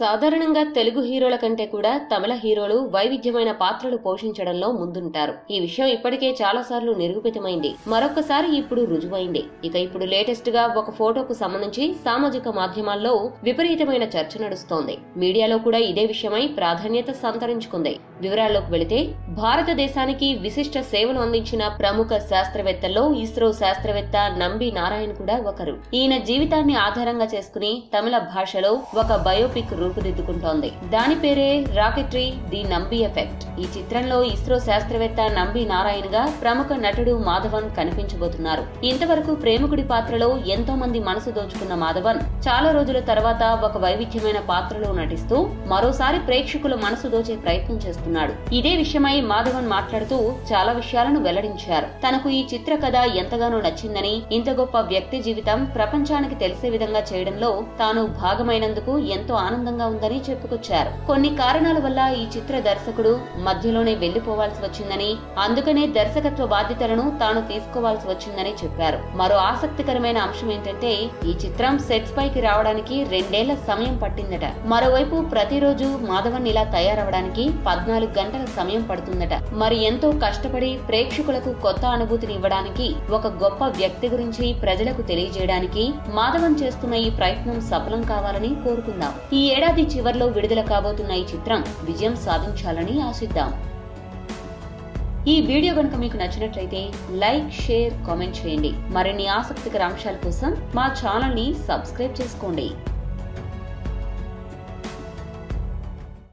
సాధారణంగా తెలుగు హీరోల కంటే కూడా తమిళ హీరోలు వైవిధ్యమైన పాత్రలు పోషించడంలో ముందుంటారు. ఈ విషయం ఇప్పటికే చాలా సార్లు నిరూపితమైంది. మరొకసారి ఇప్పుడు రుజువైంది. ఇక ఇప్పుడు లేటెస్ట్గా ఒక ఫోటోకు సంబంధించి సామాజిక మాధ్యమాల్లో విపరీతమైన చర్చ నడుస్తోంది. మీడియాలో కూడా ఇదే విషయమై ప్రాధాన్యత సంతరించుకుంది. వివరాల్లోకి వెళితే భారతదేశానికి విశిష్ట సేవలు అందించిన ప్రముఖ శాస్త్రవేత్తల్లో ఇస్రో శాస్త్రవేత్త నంబి నారాయణ్ కూడా ఒకరు. ఈయన జీవితాన్ని ఆధారంగా చేసుకుని తమిళ భాషలో ఒక బయోపిక్ రూపుదిద్దుకుంటోంది. దాని పేరే రాకెట్రీ ది నంబి ఎఫెక్ట్. ఈ చిత్రంలో ఇస్రో శాస్త్రవేత్త నంబి నారాయణ్గా ప్రముఖ నటుడు మాధవన్ కనిపించబోతున్నారు. ఇంతవరకు ప్రేమికుడి పాత్రలో ఎంతో మంది మనసు దోచుకున్న మాధవన్ చాలా రోజుల తర్వాత ఒక వైవిధ్యమైన పాత్రలో నటిస్తూ మరోసారి ప్రేక్షకుల మనసు దోచే ప్రయత్నం చేస్తున్నాడు. ఇదే విషయమై మాధవన్ మాట్లాడుతూ చాలా విషయాలను వెల్లడించారు. తనకు ఈ చిత్ర కథ ఎంతగానో నచ్చిందని ఇంత గొప్ప వ్యక్తి జీవితం ప్రపంచానికి తెలిసే విధంగా చేయడంలో తాను భాగమైనందుకు ఎంతో ఆనందంగా ఉందని చెప్పుకొచ్చారు. కొన్ని కారణాల వల్ల ఈ చిత్ర దర్శకుడు మధ్యలోనే వెళ్ళిపోవాల్సి వచ్చిందని అందుకనే దర్శకత్వ బాధ్యతలను తాను తీసుకోవాల్సి వచ్చిందని చెప్పారు. మరో ఆసక్తికరమైన అంశం ఏంటంటే ఈ చిత్రం సెట్స్ పైకి రావడానికి రెండేళ్ళ సమయం పట్టిందట. మరోవైపు ప్రతిరోజు మాధవన్ ఇలా తయారవడానికి పద్నాలుగు గంటల సమయం పడుతుందట. మరి ఎంతో కష్టపడి ప్రేక్షకులకు కొత్త అనుభూతిని ఇవ్వడానికి ఒక గొప్ప వ్యక్తి గురించి ప్రజలకు తెలియజేయడానికి మాధవన్ చేస్తున్న ఈ ప్రయత్నం సఫలం కావాలని కోరుకుందాం. ఈ ఏడాది చివరిలో విడుదల కాబోతున్న ఈ చిత్రం విజయం సాధించాలని ఆశిద్దాం. ఈ వీడియో కనుక మీకు నచ్చినట్లయితే లైక్ షేర్ కామెంట్ చేయండి. మరిన్ని ఆసక్తికర అంశాల కోసం మా ఛానల్ని సబ్స్క్రైబ్ చేసుకోండి.